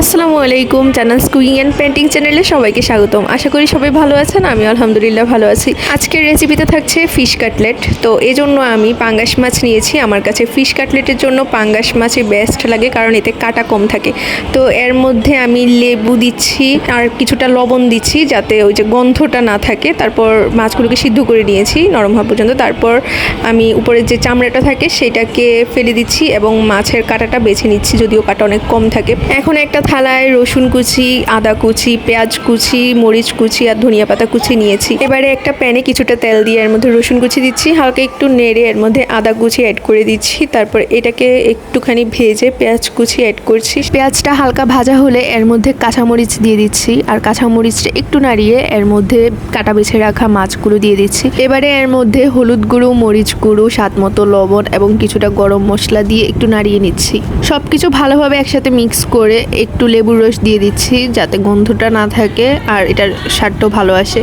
আসসালামু আলাইকুম, জানাস কুকিং অ্যান্ড পেন্টিং চ্যানেলে সবাইকে স্বাগতম। আশা করি সবাই ভালো আছেন আমি আলহামদুলিল্লাহ ভালো আছি। আজকের রেসিপিতে থাকছে ফিশ কাটলেট। তো এই জন্য আমি পাঙ্গাস মাছ নিয়েছি। আমার কাছে ফিশ কাটলেটের জন্য পাঙ্গাস মাছই বেস্ট লাগে, কারণ এতে কাটা কম থাকে। তো এর মধ্যে আমি লেবু দিচ্ছি, আর কিছুটা লবণ দিচ্ছি, যাতে ওই যে গন্ধটা না থাকে। তারপর মাছগুলোকে সিদ্ধ করে নিয়েছি নরম হওয়া পর্যন্ত। তারপর আমি উপরের যে চামড়াটা থাকে, সেটাকে ফেলে দিচ্ছি এবং মাছের কাঁটাটা বেছে নিচ্ছি, যদিও কাটা অনেক কম থাকে। এখন একটা থালায় রসুন কুচি, আদা কুচি, পেঁয়াজ কুচি, মরিচ কুচি আর ধনিয়া পাতা কুচি নিয়েছি। এবারে একটা প্যানে কিছুটা তেল দিয়ে এর মধ্যে রসুন কুচি দিচ্ছি, হালকা একটু নেড়ে এর মধ্যে আদা কুচি অ্যাড করে দিচ্ছি, তারপর এটাকে একটুখানি ভেজে পেঁয়াজ কুচি অ্যাড করছি। পেঁয়াজটা হালকা ভাজা হলে এর মধ্যে কাঁচামরিচ দিয়ে দিচ্ছি আর কাঁচামরিচটা একটু নাড়িয়ে এর মধ্যে কাটা বেছে রাখা মাছগুলো দিয়ে দিচ্ছি। এবারে এর মধ্যে হলুদ গুঁড়ো, মরিচ গুঁড়ো, স্বাদ মতো লবণ এবং কিছুটা গরম মশলা দিয়ে একটু নাড়িয়ে নিচ্ছি। সব কিছু ভালোভাবে একসাথে মিক্স করে একটু লেবুর রস দিয়ে দিচ্ছি যাতে গন্ধটা না থাকে আর এটার স্বাদটাও ভালো আসে।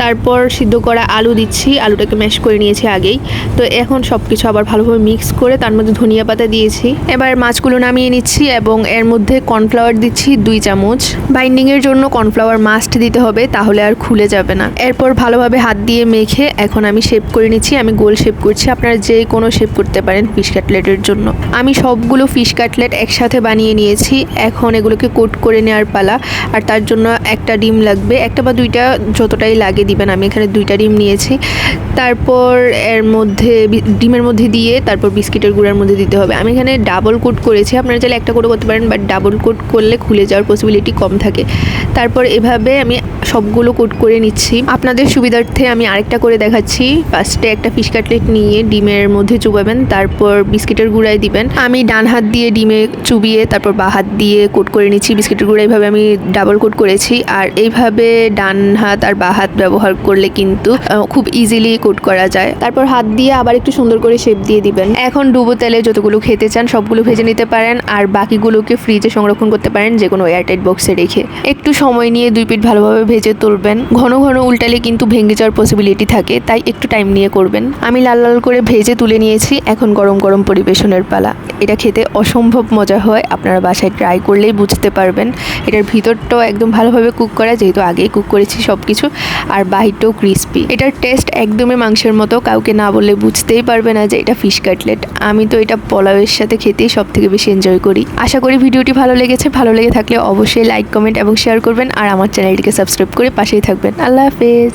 তারপর সিদ্ধ করা আলু দিচ্ছি, আলুটাকে ম্যাশ করে নিয়েছি আগেই। তো এখন সব কিছু আবার ভালোভাবে মিক্স করে তার মধ্যে ধনিয়া পাতা দিয়েছি। এবার মাছগুলো নামিয়ে নিচ্ছি এবং এর মধ্যে কর্নফ্লাওয়ার দিচ্ছি দুই চামচ। বাইন্ডিংয়ের জন্য কর্নফ্লাওয়ার মাস্ট দিতে হবে, তাহলে আর খুলে যাবে না। এরপর ভালোভাবে হাত দিয়ে মেখে এখন আমি শেপ করে নিচ্ছি, আমি গোল শেপ করছি। আপনারা যে কোনো শেপ করতে পারেন ফিশ কাটলেটের জন্য। আমি সবগুলো ফিশ কাটলেট একসাথে বানিয়ে নিয়েছি, এখন এগুলোকে কোট করে নেওয়ার পালা, আর তার জন্য একটা ডিম লাগবে। একটা বা দুইটা যতটাই লাগে দিবেন, আমি এখানে দুইটা ডিম নিয়েছি। তারপর এর মধ্যে ডিমের মধ্যে দিয়ে তারপর বিস্কিটের গুঁড়ার মধ্যে দিতে হবে। আমি এখানে ডাবল কোট করেছি, আপনারা চাইলে একটা কোটও করতে পারেন, বাট ডাবল কোট করলে খুলে যাওয়ার পসিবিলিটি কম থাকে। তারপর এভাবে আমি সবগুলো কোট করে নিচ্ছি। আপনাদের সুবিধার্থে আমি আরেকটা করে দেখাচ্ছি। ফার্স্টে একটা ফিশ কাটলেট নিয়ে ডিমের মধ্যে চুবাবেন, তারপর বিস্কিটের গুঁড়ায় দিবেন। আমি ডান হাত দিয়ে ডিমে চুবিয়ে, তারপর বা হাত দিয়ে কোট করে নিচ্ছি। বিস্কিটের গুঁড়া এইভাবে আমি ডাবল কোট করেছি। আর এইভাবে ডান হাত আর বা হাত ব্যবহার করলে কিন্তু খুব ইজিলি কোট করা যায়। তারপর হাত দিয়ে আবার একটু সুন্দর করে শেপ দিয়ে দিবেন। এখন ডুবো তেলে যতগুলো খেতে চান, সবগুলো ভেজে নিতে পারেন। আর বাকিগুলোকে ফ্রিজে সংরক্ষণ করতে পারেন যে কোনো এয়ারটাইট বক্সে রেখে। একটু সময় নিয়ে দুই পিঠ ভালোভাবে ভেজে তুলবেন। ঘন ঘন উল্টালে কিন্তু ভেঙে যাওয়ার পসিবিলিটি থাকে, তাই একটু টাইম নিয়ে করবেন। আমি লাল লাল করে ভেজে তুলে নিয়েছি, এখন গরম গরম পরিবেশনের পালা। এটা খেতে অসম্ভব মজা হয়, আপনারা বাসায় ট্রাই করলেই বুঝতে পারবেন। এটার ভিতরটাও একদম ভালোভাবে কুক করা, যেহেতু আগেই কুক করেছি সব কিছু আর বাহিরটাও ক্রিস্পি এটার টেস্ট একদমই মাংসের মতো, কাউকে না বললে বুঝতেই পারবে না যে এটা ফিশ কাটলেট আমি তো এটা পোলাওয়ের সাথে খেতেই সব থেকে বেশি এনজয় করি। আশা করি ভিডিওটি ভালো লেগেছে, ভালো লেগে থাকলে অবশ্যই লাইক কমেন্ট এবং শেয়ার করবেন, আর আমার চ্যানেলটিকে সাবস্ক্রাইব করে পাশেই থাকবেন। আল্লাহ হাফেজ।